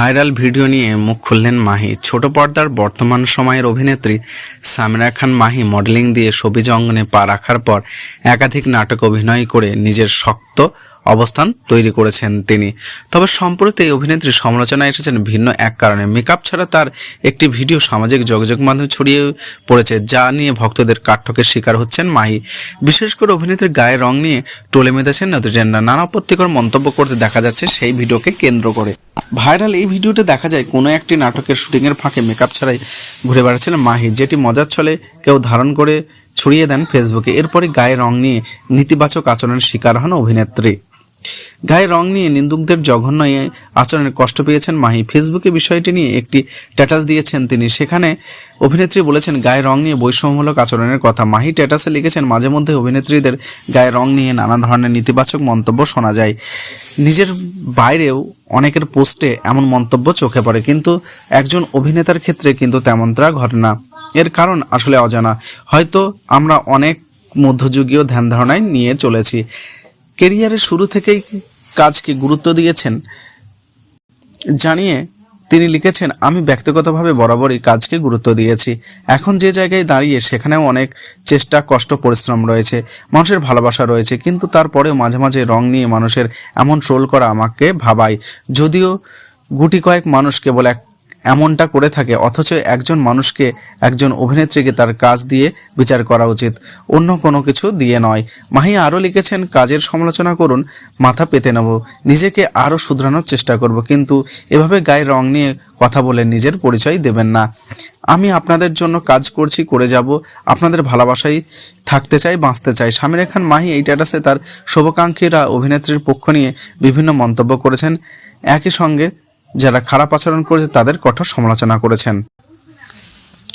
Viral video নিয়ে মুখ খুললেন মাহি। ছোট পর্দার বর্তমান সময়ের অভিনেত্রী সামিরা খান মাহি মডেলিং দিয়ে সবিজ অঙ্গনে পা রাখার পর একাধিক নাটক অভিনয় করে নিজের শক্ত অবস্থান তৈরি করেছেন তিনি। তবে সম্প্রতি এই অভিনেত্রী সমালোচনা এসেছেন ভিন্ন এক কারণে। মেকআপ ছাড়া তার একটি ভিডিও সামাজিক যোগাযোগ মাধ্যমে ছড়িয়ে পড়েছে, যা নিয়ে ভক্তদের কাঠঠকের শিকার হচ্ছেন মাহি। বিশেষ করে অভিনেত্রীর গায়ের রং নিয়ে টোলে মেতেছেন নেতৃজনরা নানা আপত্তিকর মন্তব্য করতে দেখা যাচ্ছে সেই ভিডিওকে কেন্দ্র করে। ভাইরাল এই ভিডিওতে দেখা যায়, কোনো একটি নাটকের শুটিংয়ের ফাঁকে মেকআপ ছাড়াই ঘুরে বেড়াচ্ছিলেন মাহি, যেটি মজার ছলে কেউ ধারণ করে ছড়িয়ে দেন ফেসবুকে। এরপরে গায়ে রং নিয়ে নেতিবাচক আচরণের শিকার হন অভিনেত্রী। গায়ে রং নিয়ে নিন্দুকদের জঘন্য আচরণের কষ্ট পেয়েছেন মাহি। ফেসবুকে বিষয়টি নিয়ে একটি স্ট্যাটাস দিয়েছেন তিনি। সেখানে অভিনেত্রী বলেছেন, গায়ে রং নিয়ে বৈষম্যমূলক আচরণের কথা। মাহি স্ট্যাটাসে লিখেছেন, মাঝে মধ্যে অভিনেত্রীদের গায়ে রং নিয়ে নানা ধরনের নেতিবাচক মন্তব্য শোনা যায়। নিজের বাইরেও অনেকের পোস্টে এমন মন্তব্য চোখে পড়ে, কিন্তু একজন অভিনেতার ক্ষেত্রে কিন্তু তেমনটা ঘটে না। এর কারণ আসলে অজানা। হয়তো আমরা অনেক মধ্যযুগীয় ধ্যান ধারণায় নিয়ে চলেছি। কেরিয়ারের শুরু থেকেই কাজকে গুরুত্ব দিয়েছেন জানিয়ে তিনি লিখেছেন, আমি ব্যক্তিগতভাবে বরাবরই কাজকে গুরুত্ব দিয়েছি। এখন যে জায়গায় দাঁড়িয়ে সেখানেও অনেক চেষ্টা, কষ্ট, পরিশ্রম রয়েছে, মানুষের ভালোবাসা রয়েছে, কিন্তু তারপরেও মাঝে মাঝে রং নিয়ে মানুষের এমন ট্রোল করা আমাকে ভাবায়। যদিও গুটি কয়েক মানুষ কেবল এক এমনটা করে থাকে, অথচ একজন মানুষকে, একজন অভিনেত্রীকে তার কাজ দিয়ে বিচার করা উচিত, অন্য কোনো কিছু দিয়ে নয়। মাহি আরও লিখেছেন, কাজের সমালোচনা করুন, মাথা পেতে নেব, নিজেকে আরও শুধরানোর চেষ্টা করব, কিন্তু এভাবে গায়ে রং নিয়ে কথা বলে নিজের পরিচয় দেবেন না। আমি আপনাদের জন্য কাজ করছি, করে যাব, আপনাদের ভালোবাসাই থাকতে চাই, বাঁচতে চাই। স্বামীর খান মাহি এই স্ট্যাটাসে তার শুভাকাঙ্ক্ষীরা অভিনেত্রীর পক্ষ নিয়ে বিভিন্ন মন্তব্য করেছেন। একই সঙ্গে যারা খারাপ আচরণ করেছে তাদের কঠোর সমালোচনা করেছেন।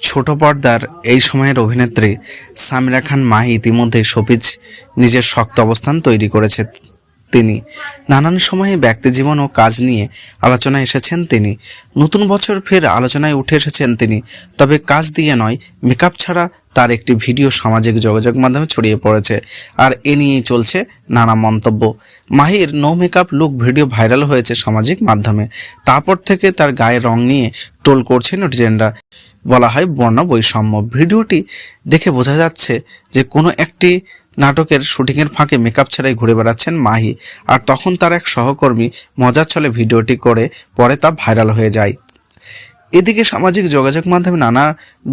ছোট পর্দার এই সময়ের অভিনেত্রী সামিরা খান মাহি ইতিমধ্যেই সবিজ নিজের শক্ত অবস্থান তৈরি করেছে তিনি। নানান সময়ে ব্যক্তি জীবন ও কাজ নিয়ে আলোচনায় এসেছেন তিনি। নতুন বছর ফের আলোচনায় উঠে এসেছেন তিনি। তবে কাজ দিয়ে নয়, মেকআপ ছাড়া তার একটি ভিডিও সামাজিক যোগাযোগ মাধ্যমে ছড়িয়ে পড়েছে। আর এ নিয়েই চলছে নানা মন্তব্য। মাহির no makeup look video viral হয়েছে সামাজিক মাধ্যমে। তারপর থেকে তার গায়ের রং নিয়ে টোল করছে নেটিজেনরা। বলা হয় বর্ণ বৈষম্য। ভিডিওটি দেখে বোঝা যাচ্ছে যে কোনো একটি নাটকের শুটিংয়ের ফাঁকে মেকআপ ছাড়াই ঘুরে বেড়াচ্ছেন মাহি। আর তখন তার এক সহকর্মী মজার ছলে ভিডিওটি করে, পরে তা ভাইরাল হয়ে যায়। এদিকে সামাজিক যোগাযোগ মাধ্যমে নানা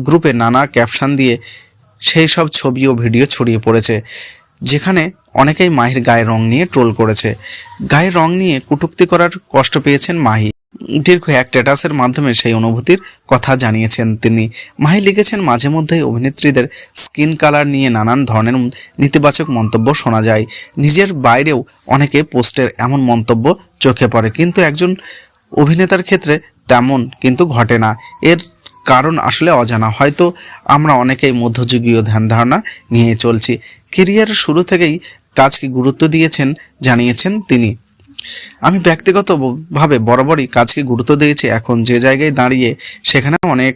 গ্রুপে নানা ক্যাপশন দিয়ে সেই সব ছবি ও ভিডিও ছড়িয়ে পড়েছে, যেখানে অনেকেই মাহির গায়ের রং নিয়ে ট্রোল করেছে। গায়ের রং নিয়ে কটূক্তি করার কষ্ট পেয়েছেন মাহি। দীর্ঘ এক স্ট্যাটাসের মাধ্যমে সেই অনুভূতির কথা জানিয়েছেন তিনি। মাহি লিখেছেন, মাঝে মধ্যেই অভিনেত্রীদের স্কিন কালার নিয়ে নানান ধরনের নেতিবাচক মন্তব্য শোনা যায়। নিজের বাইরেও অনেকে পোস্টের এমন মন্তব্য চোখে পড়ে। কিন্তু একজন অভিনেতার ক্ষেত্রে তেমন কিন্তু ঘটে না। এর কারণ আসলে অজানা। হয়তো আমরা অনেকেই মধ্যযুগীয় ধ্যান ধারণা নিয়ে চলছি। কেরিয়ারের শুরু থেকেই কাজকে গুরুত্ব দিয়েছেন, জানিয়েছেন তিনি। আমি ব্যক্তিগতভাবে বরাবরই কাজকে গুরুত্ব দিয়েছি। এখন যে জায়গায় দাঁড়িয়ে সেখানে অনেক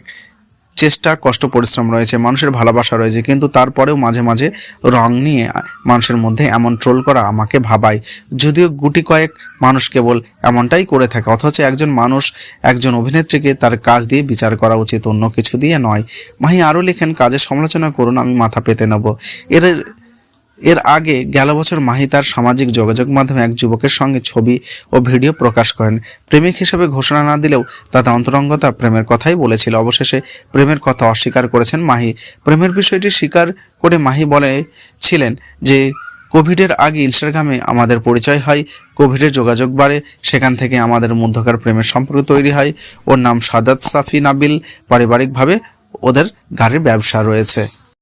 চেষ্টা, কষ্ট, পরিশ্রম রয়েছে, মানুষের ভালোবাসা রয়েছে, কিন্তু তারপরেও মাঝে মাঝে রং নিয়ে মানুষের মধ্যে এমন ট্রোল করা আমাকে ভাবায়। যদিও গুটি কয়েক মানুষ কেবল এমনটাই করে থাকে, অথচ একজন মানুষ একজন অভিনেত্রীকে তার কাজ দিয়ে বিচার করা উচিত, অন্য কিছু দিয়ে নয়। মাহি আরও লেখেন, কাজের সমালোচনা করুন, আমি মাথা পেতে নেব। এর এর আগে গেল বছর মাহি তার সামাজিক যোগাযোগ মাধ্যমে এক যুবকের সঙ্গে ছবি ও ভিডিও প্রকাশ করেন। প্রেমিক হিসেবে ঘোষণা না দিলেও তাতে অন্তরঙ্গতা প্রেমের কথাই বলেছিল। অবশেষে প্রেমের কথা অস্বীকার করেছেন মাহি। প্রেমের বিষয়টি স্বীকার করে মাহি বলেছিলেন যে, কোভিডের আগে ইনস্টাগ্রামে আমাদের পরিচয় হয়, কোভিডের যোগাযোগ বাড়ে, সেখান থেকে আমাদের মধ্যকার প্রেমের সম্পর্ক তৈরি হয়। ওর নাম সাদাত সাফি নাবিল। পারিবারিকভাবে ওদের গাড়ির ব্যবসা রয়েছে।